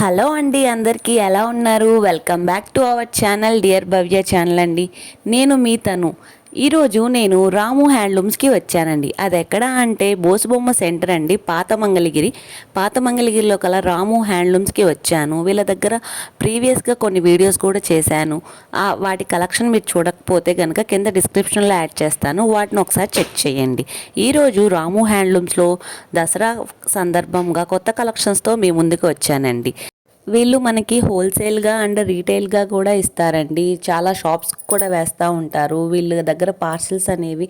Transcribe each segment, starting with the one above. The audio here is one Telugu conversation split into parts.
హలో అండి అందరికీ ఎలా ఉన్నారు? Welcome back to our channel dear Bhavya channel అండి. నేను మీ తను. ఈరోజు నేను రాము హ్యాండ్లూమ్స్కి వచ్చానండి. అది ఎక్కడ అంటే బోసుబొమ్మ సెంటర్ అండి. పాత మంగళగిరి. పాత మంగళగిరిలో కల రాము హ్యాండ్లూమ్స్కి వచ్చాను. వీళ్ళ దగ్గర ప్రీవియస్గా కొన్ని వీడియోస్ కూడా చేశాను. ఆ వాటి కలెక్షన్ మీరు చూడకపోతే కనుక కింద డిస్క్రిప్షన్లో యాడ్ చేస్తాను. వాటిని ఒకసారి చెక్ చేయండి. ఈరోజు రాము హ్యాండ్లూమ్స్లో దసరా సందర్భంగా కొత్త కలెక్షన్స్తో మీ ముందుకు వచ్చానండి. వీళ్ళు మనకి హోల్సేల్గా అండ్ రీటైల్గా కూడా ఇస్తారండి. చాలా షాప్స్ కూడా వేస్తూ ఉంటారు. వీళ్ళ దగ్గర పార్సిల్స్ అనేవి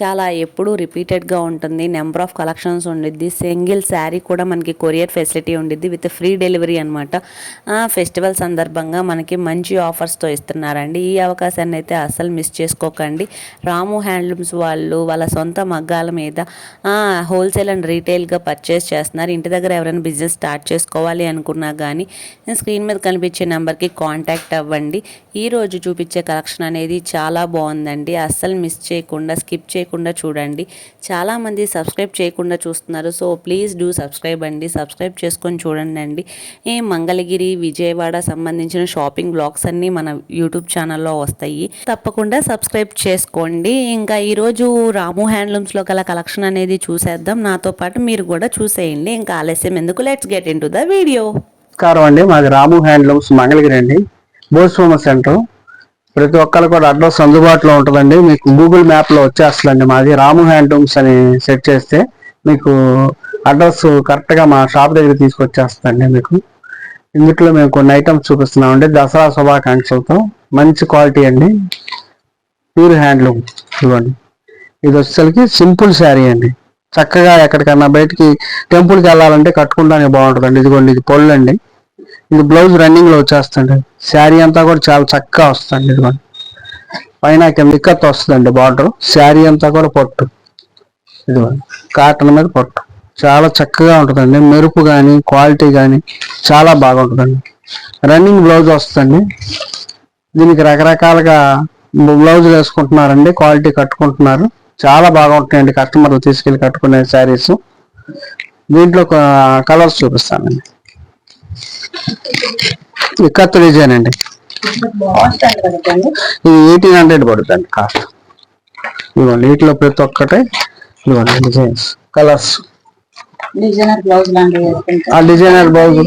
చాలా ఎప్పుడూ రిపీటెడ్గా ఉంటుంది. నెంబర్ ఆఫ్ కలెక్షన్స్ ఉండిద్ది. సింగిల్ శారీ కూడా మనకి కొరియర్ ఫెసిలిటీ ఉండిద్ది విత్ ఫ్రీ డెలివరీ అనమాట ఫెస్టివల్ సందర్భంగా మనకి మంచి ఆఫర్స్తో ఇస్తున్నారండి. ఈ అవకాశాన్ని అయితే అస్సలు మిస్ చేసుకోకండి. రాము హ్యాండ్లూమ్స్ వాళ్ళు వాళ్ళ సొంత మగ్గాల మీద హోల్సేల్ అండ్ రీటైల్గా పర్చేస్ చేస్తున్నారు. ఇంటి దగ్గర ఎవరైనా బిజినెస్ స్టార్ట్ చేసుకోవాలి అనుకున్నా కానీ స్క్రీన్ మీద కనిపించే నెంబర్కి కాంటాక్ట్ అవ్వండి. ఈ రోజు చూపించే కలెక్షన్ అనేది చాలా బాగుందండి. అస్సలు మిస్ చేయకుండా స్కిప్ చేయకుండా చూడండి. చాలామంది సబ్స్క్రైబ్ చేయకుండా చూస్తున్నారు. సో ప్లీజ్ డూ సబ్స్క్రైబ్ అండి. సబ్స్క్రైబ్ చేసుకొని చూడండి అండి. ఈ మంగళగిరి విజయవాడ సంబంధించిన షాపింగ్ బ్లాగ్స్ అన్నీ మన యూట్యూబ్ ఛానల్లో వస్తాయి. తప్పకుండా సబ్స్క్రైబ్ చేసుకోండి. ఇంకా ఈరోజు రాము హ్యాండ్లూమ్స్లో గల కలెక్షన్ అనేది చూసేద్దాం. నాతో పాటు మీరు కూడా చూసేయండి. ఇంకా ఆలస్యం ఎందుకు? Let's get into the video. నమస్కారం అండి. మాది రాము హ్యాండ్లూమ్స్ మంగళగిరి అండి. భూస్వామ సెంటర్. ప్రతి ఒక్కరు కూడా అడ్రస్ అందుబాటులో ఉంటుందండి. మీకు గూగుల్ మ్యాప్లో వచ్చేస్తుందండి మాది. రాము హ్యాండ్లూమ్స్ అని సెట్ చేస్తే మీకు అడ్రస్ కరెక్ట్గా మా షాప్ దగ్గర తీసుకొచ్చేస్తుందండి మీకు. ఇందులో మేము కొన్ని ఐటమ్స్ చూపిస్తున్నామండి. దసరా శుభాకాంక్షలతో. మంచి క్వాలిటీ అండి. Pure handloom. ఇవ్వండి ఇది వచ్చేసరికి సింపుల్ శారీ అండి. చక్కగా ఎక్కడికన్నా బయటికి టెంపుల్కి వెళ్ళాలంటే కట్టుకుంటానే బాగుంటుందండి. ఇదిగోండి ఇది పొళ్ళు అండి. ఇది బ్లౌజ్ రన్నింగ్లో వచ్చేస్తుంది. శారీ అంతా కూడా చాలా చక్కగా వస్తుంది ఇదిగోండి పైన మిక్కత్ వస్తుందండి బార్డర్ శారీ అంతా కూడా పొట్టు. ఇదిగోండి కాటన్ మీద పొట్టు. చాలా చక్కగా ఉంటుందండి. మెరుపు కానీ క్వాలిటీ కానీ చాలా బాగుంటుందండి. రన్నింగ్ బ్లౌజ్ వస్తుందండి. దీనికి రకరకాలుగా బ్లౌజులు వేసుకుంటున్నారండి. క్వాలిటీ కట్టుకుంటున్నారు. చాలా బాగుంటాయండి. కస్టమర్లు తీసుకెళ్ళి కట్టుకునే శారీస్. దీంట్లో కలర్స్ చూపిస్తానండి. ఇక్కత్ డిజైన్ అండి ఇది ఎయిటీన్ హండ్రెడ్ పడుతుంది కాస్ట్ ఇదిగోండి వీటిలో ప్రతి ఒక్కటే ఇదిగోండి డిజైన్స్ కలర్స్ డిజైనర్ బ్లౌజ్ ఆ డిజైనర్ బ్లౌజ్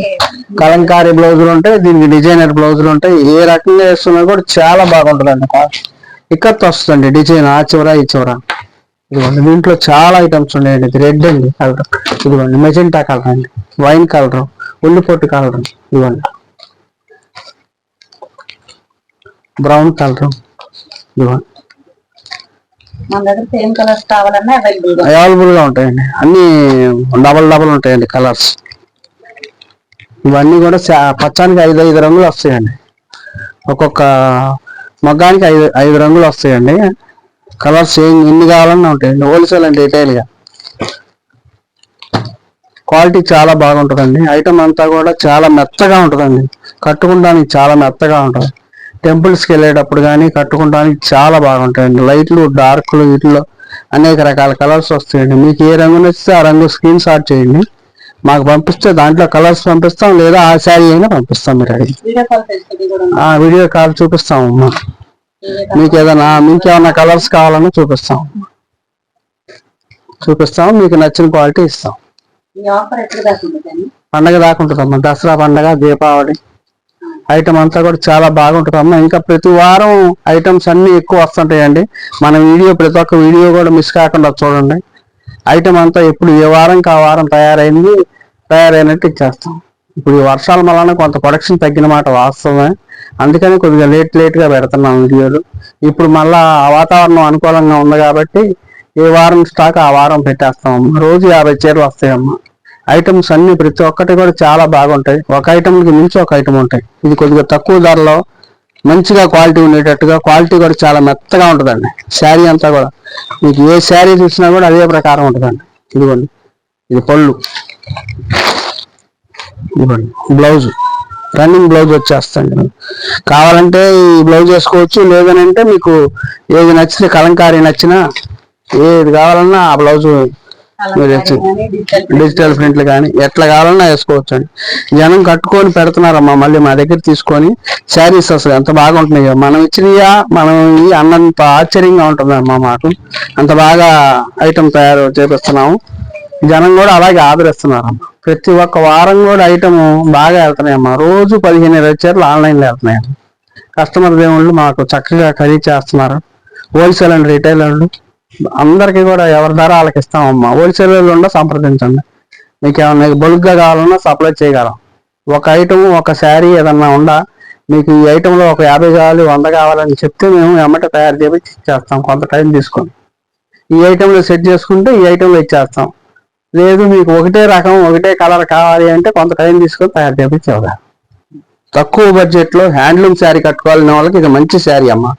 కలంకారీ బ్లౌజులు ఉంటాయి దీనికి డిజైనర్ బ్లౌజులు ఉంటాయి. ఏ రకంగా వేస్తున్నా కూడా చాలా బాగుంటుందండి ఇక్కత్ వస్తుందండి డిజైన్ ఆ చివర ఈ చివర. ఇదిగోండి దీంట్లో చాలా ఐటమ్స్ ఉన్నాయండి ఇది రెడ్ అండి కలర్ ఇదిగోండి మెజెంటా కలర్ అండి వైన్ కలర్ ఉల్లిపొట్టు కలర్ ఇదిగోండి బ్రౌన్ కలర్ కావాలన్నా అవైలబుల్గా. ఉంటాయండి. అన్ని డబల్ డబల్ ఉంటాయండి కలర్స్ ఇవన్నీ కూడా పచ్చానికి ఐదు ఐదు రంగులు వస్తాయండి. ఒక్కొక్క మగ్గానికి ఐదు ఐదు రంగులు వస్తాయండి. కలర్స్ ఏం ఎన్ని కావాలన్నా ఉంటాయండి. Wholesale and రిటైల్గా. క్వాలిటీ చాలా బాగుంటుందండి. ఐటమ్ అంతా కూడా చాలా మెత్తగా ఉంటుందండి. కట్టుకోవడానికి చాలా మెత్తగా ఉంటుంది. టెంపుల్స్కి వెళ్ళేటప్పుడు కానీ కట్టుకోవడానికి చాలా బాగుంటాయండి. లైట్లు డార్క్లు వీటిలో అనేక రకాల కలర్స్ వస్తాయండి. మీకు ఏ రంగు నచ్చితే ఆ రంగు స్క్రీన్ షాట్ చేయండి. మాకు పంపిస్తే దాంట్లో కలర్స్ పంపిస్తాం లేదా ఆ శారీ అయినా పంపిస్తాం మీరు ఆ వీడియో కాల్ చూపిస్తాం అమ్మా మీకు ఏదైనా మీకు ఏమైనా కలర్స్ కావాలన్నా చూపిస్తాం. చూపిస్తాం మీకు నచ్చిన క్వాలిటీ ఇస్తాం. పండగ దాకా ఉంటుందమ్మా దసరా పండగ దీపావళి. ఐటమ్ అంతా కూడా చాలా బాగుంటుందమ్మా. ఇంకా ప్రతి వారం ఐటమ్స్ అన్ని ఎక్కువ వస్తుంటాయండి. మన వీడియో ప్రతి ఒక్క వీడియో కూడా మిస్ కాకుండా చూడండి. ఐటమ్ అంతా ఎప్పుడు ఏ వారంకి ఆ వారం తయారైంది తయారైనట్టు ఇచ్చేస్తాం. ఇప్పుడు ఈ వర్షాల వలన కొంత ప్రొడక్షన్ తగ్గిన మాట వాస్తవమే. అందుకని కొద్దిగా లేట్ లేట్గా పెడుతున్నాం వీడియోలు. ఇప్పుడు మళ్ళా ఆ వాతావరణం అనుకూలంగా ఉంది కాబట్టి ఏ వారం స్టాక్ ఆ వారం పెట్టేస్తాం. రోజు యాభై చీరలు వస్తాయమ్మా. ఐటమ్స్ అన్ని ప్రతి ఒక్కటి కూడా చాలా బాగుంటాయి. ఒక ఐటమ్కి మించి ఒక ఐటమ్ ఉంటాయి. ఇది కొద్దిగా తక్కువ ధరలో మంచిగా క్వాలిటీ ఉండేటట్టుగా క్వాలిటీ కూడా చాలా మెత్తగా ఉంటుందండి. శారీ అంతా కూడా. మీకు ఏ శారీ చూసినా కూడా అదే ప్రకారం ఉంటుందండి. ఇదిగోండి. ఇది పళ్ళు. ఇదిగోండి. బ్లౌజ్. రన్నింగ్ బ్లౌజ్ వచ్చేస్తాండి కావాలంటే ఈ బ్లౌజ్ వేసుకోవచ్చు. లేదనంటే మీకు ఏది నచ్చితే కలంకారీ నచ్చినా ఏది కావాలన్నా ఆ బ్లౌజ్ మీరు వచ్చి డిజిటల్ ప్రింట్లు కానీ ఎట్లా కావాలన్నా వేసుకోవచ్చు అండి జనం కట్టుకొని పెడుతున్నారమ్మా మళ్ళీ మా దగ్గర తీసుకొని శారీస్ అసలు ఎంత బాగుంటున్నాయో. మనం ఇచ్చినయా మనం ఈ అన్నంత ఆశ్చర్యంగా ఉంటుందమ్మా మాకు అంత బాగా ఐటమ్ తయారు చేపిస్తున్నాము. జనం కూడా అలాగే ఆదరిస్తున్నారమ్మా. ప్రతి ఒక్క వారం కూడా ఐటమ్ బాగా వెళ్తున్నాయమ్మా. రోజు పదిహేను ఇరవై చీరలు ఆన్లైన్లో వెళ్తున్నాయి కస్టమర్ దేవుళ్ళు మాకు చక్కగా ఖరీదు చేస్తున్నారు. హోల్సేల్ అండ్ రిటైలర్లు అందరికి కూడా ఎవరి ధర వాళ్ళకి ఇస్తామమ్మా హోల్సేలర్లు ఉండ సంప్రదించండి. మీకు ఏమన్నా బల్క్గా కావాలన్నా సప్లై చేయగలం. ఒక ఐటమ్ ఒక శారీ ఏదన్నా ఉండా మీకు ఈ ఐటెంలో ఒక యాభై కావాలి వంద కావాలని చెప్తే మేము ఎమ్మట తయారు చేసి ఇచ్చేస్తాం. కొంత టైం తీసుకొని. ఈ ఐటెంలో సెట్ చేసుకుంటే ఈ ఐటెంలో ఇచ్చేస్తాం. లేదు మీకు ఒకటే రకం ఒకటే కలర్ కావాలి అంటే కొంత టైం తీసుకొని తయారు చేపించి ఇవ్వగలం తక్కువ బడ్జెట్లో హ్యాండ్లూమ్ శారీ కట్టుకోవాలనే వాళ్ళకి ఇది మంచి శారీ అమ్మా.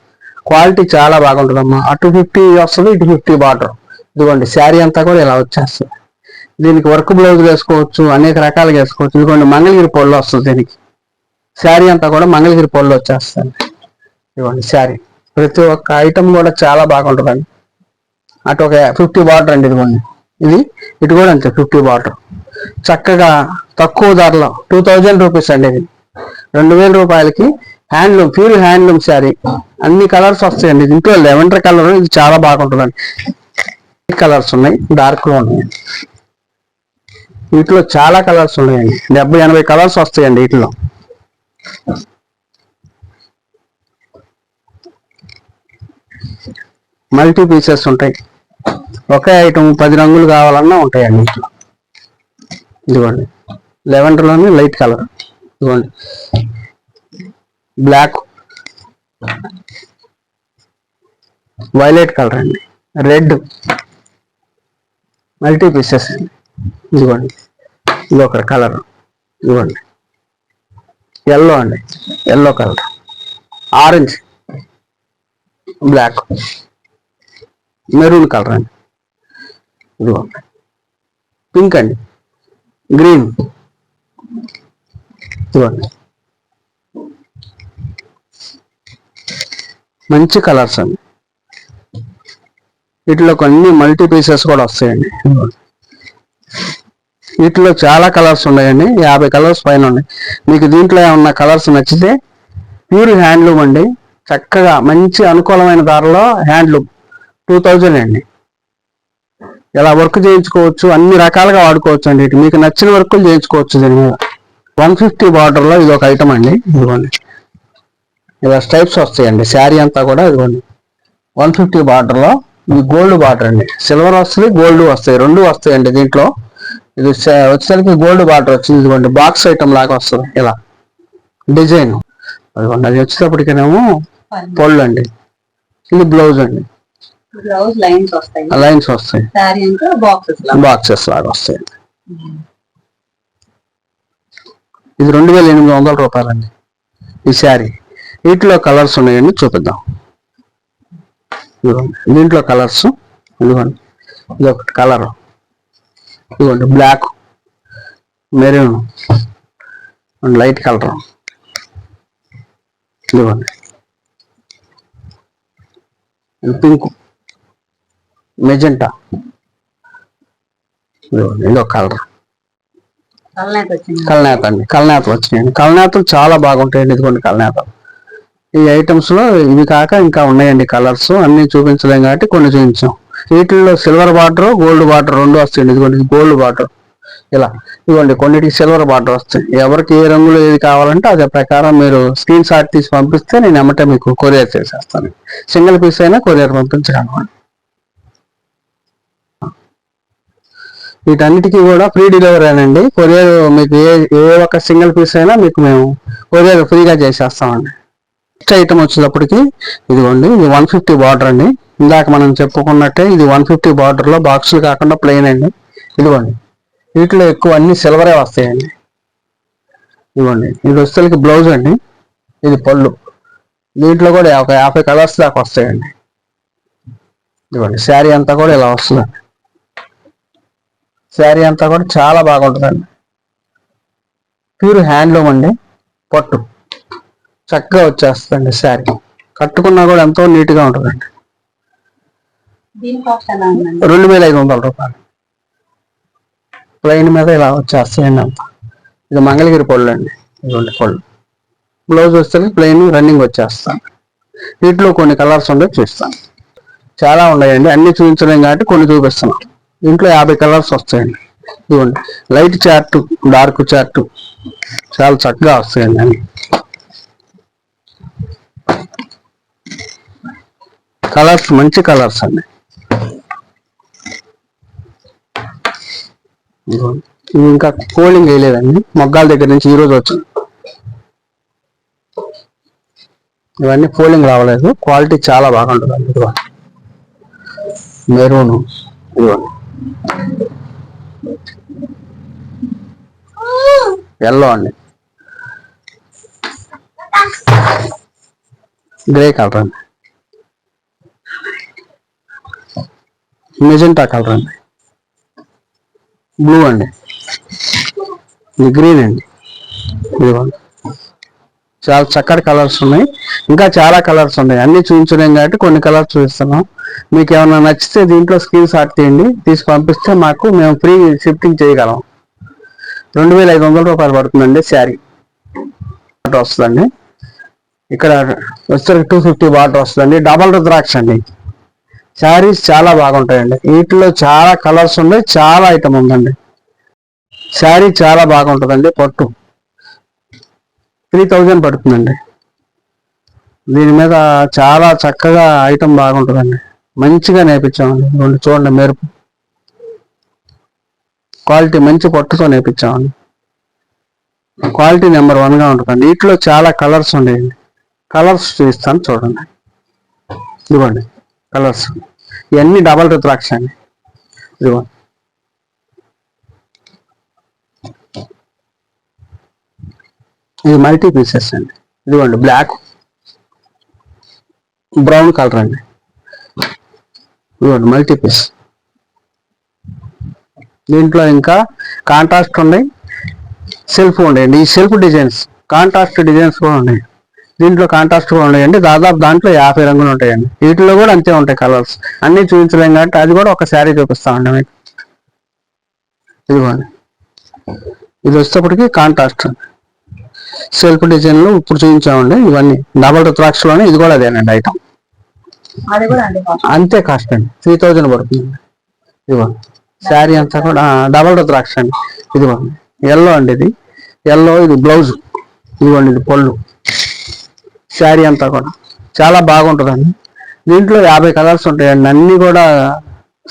క్వాలిటీ చాలా బాగుంటుందమ్మా. అటు ఫిఫ్టీ వస్తుంది ఇటు ఫిఫ్టీ బార్డర్. ఇదిగోండి శారీ అంతా కూడా ఇలా వచ్చేస్తుంది. దీనికి వర్క్ బ్లౌజ్ వేసుకోవచ్చు అనేక రకాలుగా వేసుకోవచ్చు. ఇదిగోండి మంగళగిరి పొల్లు వస్తుంది దీనికి. శారీ అంతా కూడా మంగళగిరి పొల్లు వచ్చేస్తుంది. ఇదిగోండి శారీ. ప్రతి ఒక్క ఐటమ్ కూడా చాలా బాగుంటుందండి. అటు ఒక ఫిఫ్టీ బార్డర్ అండి ఇదిగోండి. ఇది ఇటు కూడా అంతే ఫిఫ్టీ బార్డర్. చక్కగా తక్కువ ధరలో టూ థౌజండ్ రూపీస్ అండి ఇది. రెండు వేల రూపాయలకి హ్యాండ్లూమ్ ప్యూర్ హ్యాండ్లూమ్ శారీ అన్ని కలర్స్ వస్తాయండి. దీంట్లో లెవెండర్ కలర్ ఇది చాలా బాగుంటుందండి. కలర్స్ ఉన్నాయి డార్క్లో ఉన్నాయి. వీటిలో చాలా కలర్స్ ఉన్నాయండి. డెబ్బై ఎనభై కలర్స్ వస్తాయండి వీటిలో. మల్టీ పీసెస్ ఉంటాయి. ఒకే ఐటమ్ పది రంగులు కావాలన్నా ఉంటాయండి ఇదిగోండి. లెవెండర్లోని లైట్ కలర్ ఇదిగోండి. బ్లాక్ వైలెట్ కలర్ అండి. రెడ్ మల్టీ పీసెస్ అండి. ఇదిగోండి. ఇది ఒక కలర్. ఇదిగోండి. ఎల్లో అండి. Yellow colour. Orange black maroon colour అండి. ఇదిగోండి. పింక్ అండి. గ్రీన్. ఇదిగోండి. మంచి కలర్స్ అండి. వీటిలో కొన్ని మల్టీ పీసెస్ కూడా వస్తాయండి. వీటిలో చాలా కలర్స్ ఉన్నాయండి. యాభై కలర్స్ పైన ఉన్నాయి. మీకు దీంట్లో ఏమన్నా కలర్స్ నచ్చితే ప్యూర్ హ్యాండ్లూమ్ అండి. చక్కగా మంచి అనుకూలమైన ధరలో హ్యాండ్లూమ్. టూ థౌజండ్ అండి. ఇలా వర్క్ చేయించుకోవచ్చు అన్ని రకాలుగా వాడుకోవచ్చు అండి. మీకు నచ్చిన వర్కులు చేయించుకోవచ్చు దీని మీద. వన్ ఫిఫ్టీ బార్డర్లో ఇది ఒక ఐటమ్ అండి. ఇదిగోండి. ఇలా స్టైప్స్ వస్తాయండి. శారీ అంతా కూడా ఇదిగోండి. వన్ ఫిఫ్టీ బార్డర్లో ఇది గోల్డ్ బార్డర్ అండి. సిల్వర్ వస్తుంది గోల్డ్ వస్తాయి. రెండు వస్తాయండి దీంట్లో. ఇది వచ్చేసరికి గోల్డ్ బార్డర్ వచ్చింది ఇదిగోండి. బాక్స్ ఐటమ్ లాగా వస్తుంది ఇలా. డిజైన్ అదిగోండి అది వచ్చేటప్పటికేనేమో పొల్లు అండి. ఇది బ్లౌజ్ అండి. లైన్స్ వస్తాయి. లైన్స్ వస్తాయి. బాక్సెస్ లాగా. వస్తాయి. ఇది రెండు వేల ఎనిమిది వందల రూపాయలండి. ఈ శారీ. వీటిలో కలర్స్ ఉన్నాయండి చూపిద్దాం. ఇదిగోండి దీంట్లో కలర్స్ ఇదిగోండి ఇది ఒకటి కలర్. ఇదిగోండి బ్లాక్ మెరూన్ లైట్ కలర్. ఇదిగోండి పింక్ మెజెంటా. ఇది ఒక కలర్ కల్నేత అండి కల్నేతలు వచ్చినాయండి. కల్నేతలు చాలా బాగుంటాయండి ఇదిగోండి కల్నేతలు. ఈ ఐటమ్స్లో ఇవి కాక ఇంకా ఉన్నాయండి కలర్స్ అన్ని చూపించలేం కాబట్టి కొన్ని చూపించాం. వీటిల్లో సిల్వర్ బార్డర్ గోల్డ్ బార్డర్ రెండు వస్తాయండి. ఇదిగోండి గోల్డ్ బార్డర్ ఇలా. ఇదిగోండి కొన్నిటికి సిల్వర్ బార్డర్ వస్తాయి. ఎవరికి ఏ రంగులో ఏది కావాలంటే అదే ప్రకారం మీరు స్క్రీన్ షాట్ తీసి పంపిస్తే నేను ఎమ్మటే మీకు కొరియర్ చేసేస్తాను. సింగిల్ పీస్ అయినా కొరియర్ పంపించగలను. వీటన్నిటికీ కూడా ఫ్రీ డెలివరీ అండి కొరియర్ మీకు ఏ ఏ ఒక్క సింగిల్ పీస్ అయినా మీకు మేము కొరియర్ ఫ్రీగా చేసేస్తామండి. నెక్స్ట్ ఐటమ్ వచ్చేటప్పటికి ఇదిగోండి ఇది వన్ ఫిఫ్టీ బార్డర్ అండి. ఇందాక మనం చెప్పుకున్నట్టే ఇది వన్ ఫిఫ్టీ బార్డర్లో బాక్సులు కాకుండా ప్లెయిన్ అండి. ఇదిగోండి వీటిలో ఎక్కువ అన్ని సిల్వరే వస్తాయండి. ఇదిగోండి ఇది వచ్చేసరికి బ్లౌజ్ అండి. ఇది పళ్ళు. దీంట్లో కూడా ఒక యాభై కలర్స్ దాకా వస్తాయండి. ఇదిగోండి శారీ అంతా కూడా ఇలా వస్తుందండి. శారీ అంతా కూడా చాలా బాగుంటుందండి. ప్యూర్ హ్యాండ్లూమ్ అండి పట్టు. చక్కగా వచ్చేస్తుందండి శారీ. కట్టుకున్నా కూడా ఎంతో ఉంటుందండి. కాస్ట్ ఎలా ఉందండి? రెండు వేల ఐదు వందల రూపాయలు. ప్లెయిన్ మీద ఇలా వచ్చేస్తాయండి అంత. ఇది మంగళగిరి పళ్ళు అండి. ఇదిగోండి పళ్ళు. బ్లౌజ్ వస్తే ప్లెయిన్ రన్నింగ్ వచ్చేస్తాను వీటిలో కొన్ని కలర్స్ ఉండే చూస్తాను చాలా ఉన్నాయండి. అన్ని చూపించలేం కాబట్టి కొన్ని చూపిస్తున్నాం దీంట్లో యాభై కలర్స్ వస్తాయండి. ఇదిగోండి. Light chart dark chart. చాలా చక్కగా వస్తాయండి అన్ని. కలర్స్ మంచి కలర్స్ అండి. ఇంకా కూలింగ్ వేయలేదండి. మొగ్గాల దగ్గర నుంచి ఈ రోజు వచ్చింది. ఇవన్నీ కూలింగ్ రావలేదు. క్వాలిటీ చాలా బాగుంటుందండి. అండి మెరూన్. ఇదిగోండి ఎల్లో అండి. గ్రే కలర్ అండి. మెజెంటా కలర్ అండి. బ్లూ అండి. ఇది గ్రీన్ అండి. ఇదిగోండి చాలా చక్కటి కలర్స్ ఉన్నాయి. ఇంకా చాలా కలర్స్ ఉన్నాయి. అన్ని చూపించలేం కాబట్టి కొన్ని కలర్స్ చూపిస్తున్నాం. మీకు ఏమైనా నచ్చితే దీంట్లో స్క్రీన్ షాట్ తీయండి. తీసి పంపిస్తే మాకు మేము ఫ్రీ షిఫ్టింగ్ చేయగలం. రెండు వేల ఐదు వందల రూపాయలు పడుతుందండి శారీ. వాటర్ వస్తుందండి. ఇక్కడ వచ్చరికి టూ ఫిఫ్టీ వాటర్ వస్తుందండి. డబల్ రుద్రాక్ష అండి. శారీస్ చాలా బాగుంటాయండి. వీటిలో చాలా కలర్స్ ఉన్నాయి చాలా ఐటమ్ ఉందండి. శారీ చాలా బాగుంటుందండి పట్టు. త్రీ థౌజండ్ పడుతుందండి. దీని మీద చాలా చక్కగా ఐటమ్ బాగుంటుందండి. మంచిగా నేర్పించామండి. రెండు చూడండి మెరుపు. క్వాలిటీ మంచి పట్టుతో నేర్పించామండి. క్వాలిటీ నెంబర్ వన్గా ఉంటుందండి. వీటిలో చాలా కలర్స్ ఉన్నాయండి. కలర్స్ చూపిస్తాను చూడండి. ఇవ్వండి కలర్స్. ఇవన్నీ డబల్ రుద్రాక్ష అండి. ఇది మల్టీ పీసెస్ అండి. ఇదిగోండి బ్లాక్ బ్రౌన్ కలర్ అండి. ఇదిగోండి మల్టీ పీస్. దీంట్లో ఇంకా కాంట్రాస్ట్ ఉన్నాయి. సెల్ఫ్ ఉండండి. ఈ సెల్ఫ్ డిజైన్స్ కాంట్రాస్ట్ డిజైన్స్ కూడా ఉన్నాయి. దీంట్లో కాంట్రాస్ట్ కూడా ఉన్నాయండి. దాదాపు దాంట్లో యాభై రంగులు ఉంటాయండి. వీటిలో కూడా అంతే ఉంటాయి కలర్స్ అన్ని చూపించలేం కాబట్టి అది కూడా ఒక శారీ చూపిస్తామండి మీకు. ఇదిగోండి. ఇది వచ్చేటప్పటికి కాంట్రాస్ట్ సెల్ఫ్ డిజైన్లు ఇప్పుడు చూపించామండి. ఇవన్నీ డబల్ రుద్రాక్షలోనే ఇది కూడా అదేనండి ఐటమ్ అంతే కాస్ట్ అండి. త్రీ థౌజండ్ పడుతుంది. ఇదిగోండి. శారీ అంతా కూడా డబల్ రుద్రాక్ష అండి. ఇదిగోండి. ఎల్లో అండి ఇది. ఎల్లో ఇది బ్లౌజ్ ఇదిగోండి ఇది పళ్ళు. శారీ అంతా కూడా. చాలా బాగుంటుందండి. దీంట్లో యాభై కలర్స్ ఉంటాయండి. అన్ని కూడా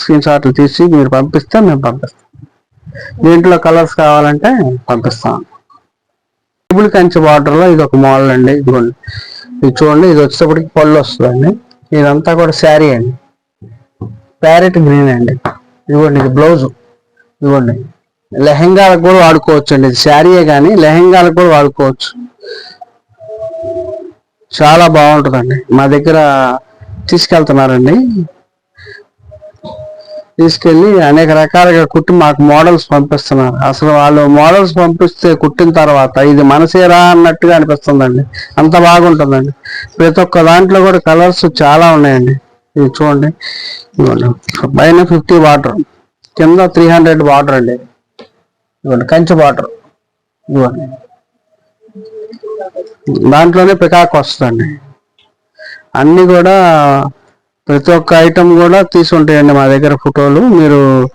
స్క్రీన్ షాట్లు తీసి మీరు పంపిస్తే మేము పంపిస్తాం. దీంట్లో కలర్స్ కావాలంటే పంపిస్తాం. టేబుల్ కంచి బార్డర్లో ఇది ఒక మోడల్ అండి. ఇదిగోండి. ఇది చూడండి. ఇది వచ్చేటప్పటికి పళ్ళు వస్తుందండి. ఇదంతా కూడా శారీ అండి. ప్యారెట్ గ్రీన్ అండి. ఇదిగోండి. ఇది బ్లౌజ్. ఇదిగోండి. లెహెంగాలకు కూడా వాడుకోవచ్చు అండి ఇది శారీయే కానీ లెహెంగాలకు కూడా వాడుకోవచ్చు. చాలా బాగుంటుందండి. మా దగ్గర తీసుకెళ్తున్నారండి. తీసుకెళ్ళి అనేక రకాలుగా కుట్టి మాకు మోడల్స్ పంపిస్తున్నారు. అసలు వాళ్ళు మోడల్స్ పంపిస్తే కుట్టిన తర్వాత ఇది మనసేరా అన్నట్టుగా అనిపిస్తుందండి. అంత బాగుంటుందండి. ప్రతి ఒక్క దాంట్లో కూడా కలర్స్ చాలా ఉన్నాయండి. ఇది చూడండి. పైన ఫిఫ్టీ వాటర్. కింద త్రీ హండ్రెడ్ వాటర్ అండి. ఇవ్వండి కంచి వాటర్. ఇవ్వండి దాంట్లోనే పికాక్ వస్తుందండి. అన్ని కూడా ప్రతి ఒక్క ఐటమ్ కూడా తీసుంటాయండి మా దగ్గర ఫోటోలు. మీరు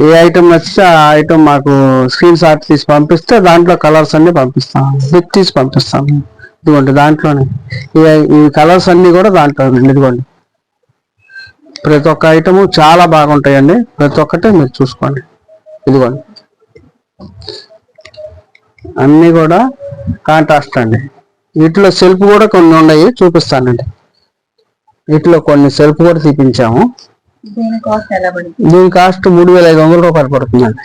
ఏ ఐటమ్ నచ్చితే ఆ ఐటమ్ మాకు స్క్రీన్ షాట్ తీసి పంపిస్తే దాంట్లో కలర్స్ అన్ని పంపిస్తాం. పిక్ తీసి పంపిస్తాం. ఇదిగోండి దాంట్లోనే. ఈ- ఈ కలర్స్ అన్ని కూడా దాంట్లో ఇదిగోండి. ప్రతి ఒక్క ఐటమ్ చాలా బాగుంటాయండి. ప్రతి ఒక్కటి మీరు చూసుకోండి. ఇదిగోండి. అన్ని కూడా కాంట్రాస్ట్ అండి. వీటిలో సెల్ఫ్ కూడా కొన్ని ఉన్నాయి చూపిస్తానండి. వీటిలో కొన్ని సెల్ఫ్ కూడా తీపించాము. దీని కాస్ట్ మూడు వేల ఐదు వందల రూపాయలు పడుతుందండి.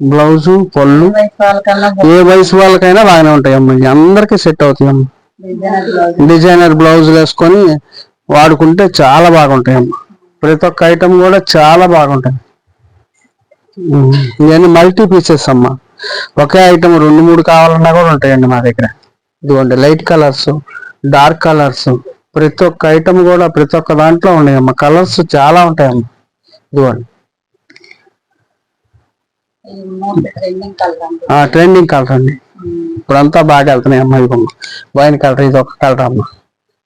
బ్లౌజు పళ్ళు ఏ వయసు వాళ్ళకైనా బాగానే ఉంటాయమ్మ. ఇవి అందరికీ సెట్ డిజైనర్ బ్లౌజ్. డిజైనర్ బ్లౌజులు వేసుకొని వాడుకుంటే చాలా బాగుంటాయమ్మ. ప్రతి ఒక్క ఐటమ్ కూడా చాలా బాగుంటాయి. ఉమ్, ఇవన్నీ మల్టీ పీసెస్ అమ్మ. ఒకే ఐటమ్ రెండు మూడు కావాలన్నా కూడా ఉంటాయండి మా దగ్గర. ఇదిగోండి లైట్ కలర్స్ డార్క్ కలర్స్ ప్రతి ఒక్క ఐటమ్ కూడా ప్రతి ఒక్క దాంట్లో ఉన్నాయమ్మ. కలర్స్ చాలా ఉంటాయమ్మ ఇదిగోండి. ట్రెండింగ్ కలర్ అండి ట్రెండింగ్ కలర్ అండి. ఉమ్. ఇప్పుడంతా బాగా వెళ్తున్నాయి అమ్మ ఇవి వైన్ కలర్ ఇది ఒక కలర్ అమ్మ.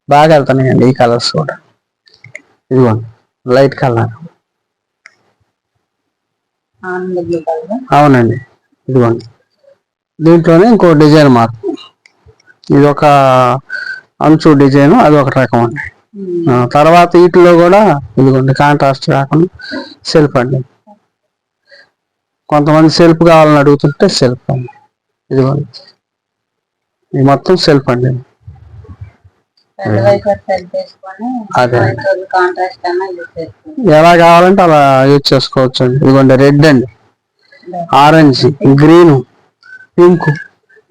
బాగా వెళ్తున్నాయండి ఈ కలర్స్ కూడా. ఇదిగోండి లైట్ కలర్ అవునండి. ఇదిగోండి. దీంట్లోనే ఇంకో డిజైన్ మార్పు ఇది ఒక అంచు డిజైన్ అది ఒక రకం అండి. తర్వాత వీటిలో కూడా ఇదిగోండి కాంట్రాస్ట్ కాకుండా సెల్ఫ్ అండి. కొంతమంది సెల్ఫ్ కావాలని అడుగుతుంటే సెల్ఫ్ అండి. ఇదిగోండి. ఇది మొత్తం సెల్ఫ్ అండి. అదే. ఎలా కావాలంటే అలా యూజ్ చేసుకోవచ్చు అండి ఇదిగోండి రెడ్ అండి. Orange green pink.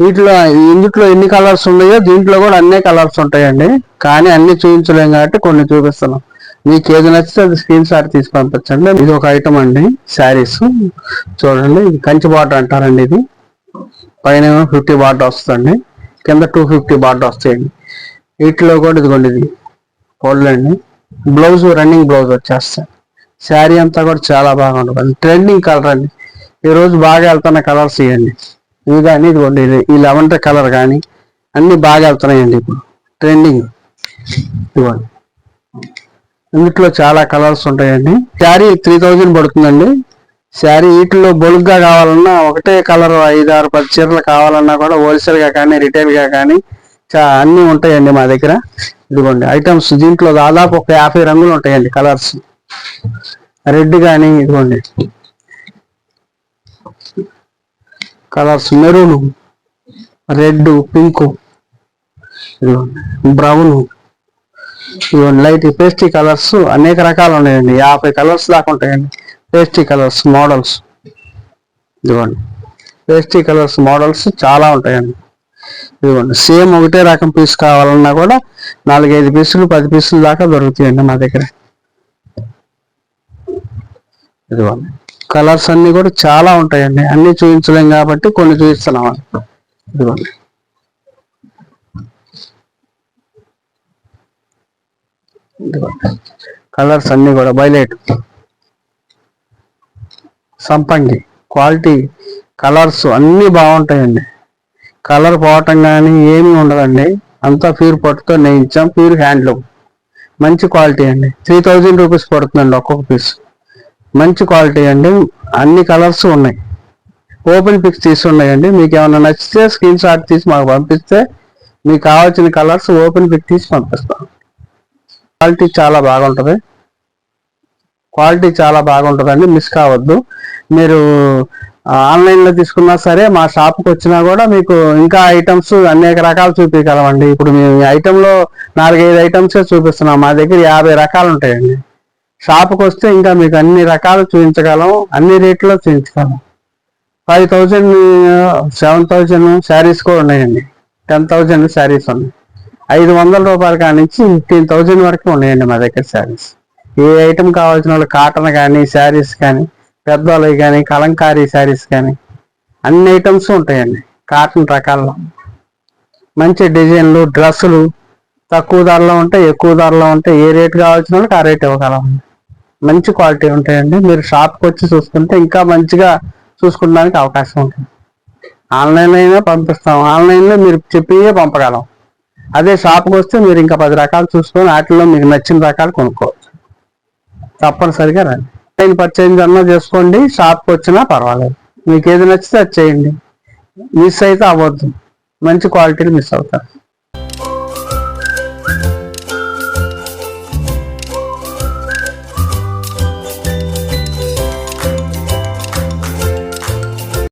వీటిలో ఇందుట్లో ఎన్ని కలర్స్ ఉన్నాయో దీంట్లో కూడా అన్ని కలర్స్ ఉంటాయండి. కానీ అన్ని చూపించలేం కాబట్టి కొన్ని చూపిస్తున్నాం. మీకు ఏది నచ్చితే అది స్క్రీన్ షాట్ తీసి పంపించండి. ఇది ఒక ఐటమ్ అండి శారీస్. చూడండి ఇది కంచి బాట అంటారండి ఇది. పైన ఫిఫ్టీ బాట వస్తుంది కింద టూ ఫిఫ్టీ బాట వస్తాయండి. వీటిలో కూడా ఇదిగోండి ఇది. ఫోల్డ్ అండి బ్లౌజ్ రన్నింగ్ బ్లౌజ్ వచ్చేస్తాయి. శారీ అంతా కూడా చాలా బాగుంటుంది. ట్రెండింగ్ కలర్ అండి. ఈరోజు బాగా వెళ్తున్న కలర్స్ ఇవ్వండి ఇవి కానీ ఇదిగోండి ఈ లెవెండర్ కలర్ కానీ అన్ని బాగా వెళ్తున్నాయండి ఇప్పుడు. ట్రెండింగ్ ఇదిగోండి. ఇందులో చాలా కలర్స్ ఉంటాయండి. శారీ త్రీ థౌజండ్ పడుతుందండి. శారీ వీటిలో బొలుగ్గా కావాలన్నా ఒకటే కలర్ ఐదు ఆరు పది చీరలు కావాలన్నా కూడా హోల్సేల్గా కానీ రిటైల్గా కానీ చా అన్నీ ఉంటాయండి మా దగ్గర. ఇదిగోండి ఐటమ్స్ దీంట్లో దాదాపు ఒక యాభై రంగులు ఉంటాయండి కలర్స్. రెడ్ కానీ ఇదిగోండి. Colours maroon red pink brown. ఇవన్నీ లైట్ పేస్టీ కలర్స్ అనేక రకాలు ఉన్నాయండి. యాభై కలర్స్ దాకా ఉంటాయండి. Pasty colours models. ఇదిగోండి. పేస్టీ కలర్స్ మోడల్స్ చాలా ఉంటాయండి. ఇదిగోండి. సేమ్ ఒకటే రకం పీస్ కావాలన్నా కూడా నాలుగైదు పీసులు పది పీసులు దాకా దొరుకుతాయండి మా దగ్గర. ఇదిగోండి. కలర్స్ అన్ని కూడా చాలా ఉంటాయండి. అన్ని చూపించలేం కాబట్టి కొన్ని చూపిస్తున్నాం. ఇదిగోండి. కలర్స్ అన్ని కూడా బైలైట్ సంపంగి క్వాలిటీ కలర్స్ అన్ని బాగుంటాయండి. కలర్ పోవటం కానీ ఏమీ ఉండదండి. అంతా ప్యూర్ పట్టుతో నేయించాం. Pure handloom. మంచి క్వాలిటీ అండి. త్రీ థౌజండ్ రూపీస్ పడుతుందండి ఒక్కొక్క పీస్. మంచి క్వాలిటీ అండి. అన్ని కలర్స్ ఉన్నాయి. ఓపెన్ పిక్స్ తీసి ఉన్నాయండి మీకు ఏమైనా నచ్చితే స్క్రీన్ షాట్ తీసి మాకు పంపిస్తే మీకు కావాల్సిన కలర్స్ ఓపెన్ పిక్ తీసి పంపిస్తాం. క్వాలిటీ చాలా బాగుంటుంది. క్వాలిటీ చాలా బాగుంటుందండి. మిస్ కావద్దు. మీరు ఆన్లైన్లో తీసుకున్నా సరే మా షాప్కి వచ్చినా కూడా మీకు ఇంకా ఐటమ్స్ అనేక రకాలు చూపించగలమండి ఇప్పుడు మేము ఐటెంలో నాలుగైదు ఐటమ్స్ చూపిస్తున్నాం. మా దగ్గర యాభై రకాలు ఉంటాయండి. షాప్కి వస్తే ఇంకా మీకు అన్ని రకాలు చూపించగలం అన్ని రేట్లో చూపించగలం five thousand seven thousand saris కూడా ఉన్నాయండి. టెన్ థౌజండ్ శారీస్ ఉన్నాయి. ఐదు వందల రూపాయల కానించి ఫిఫ్టీన్ థౌజండ్ వరకు ఉన్నాయండి మా దగ్గర శారీస్. ఏ ఐటమ్ కావాల్సిన వాళ్ళు కాటన్ కానీ శారీస్ కానీ పెద్దవాళ్ళవి కానీ కలంకారీ శారీస్ కానీ అన్ని ఐటమ్స్ ఉంటాయండి. కాటన్ రకాల్లో. మంచి డిజైన్లు డ్రెస్సులు తక్కువ ధరలో ఉంటాయి ఎక్కువ ధరలో ఉంటాయి ఏ రేట్ కావాల్సిన వాళ్ళకి ఆ రేట్ ఇవ్వగలం మంచి క్వాలిటీ ఉంటాయండి. మీరు షాప్కి వచ్చి చూసుకుంటే ఇంకా మంచిగా చూసుకోవడానికి అవకాశం ఉంటుంది. ఆన్లైన్ అయినా పంపిస్తాం. ఆన్లైన్లో మీరు చెప్పియే పంపగలం. అదే షాప్కి వస్తే మీరు ఇంకా పది రకాలు చూసుకొని వాటిలో మీకు నచ్చిన రకాలు కొనుక్కోవచ్చు. తప్పనిసరిగా రండి. ఆన్లైన్ పర్చేజ్ అన్నా చేసుకోండి. షాప్కి వచ్చినా పర్వాలేదు. మీకు ఏది నచ్చితే అది చేయండి. మిస్ అయితే అవ్వద్దు. మంచి క్వాలిటీలు మిస్ అవుతారు.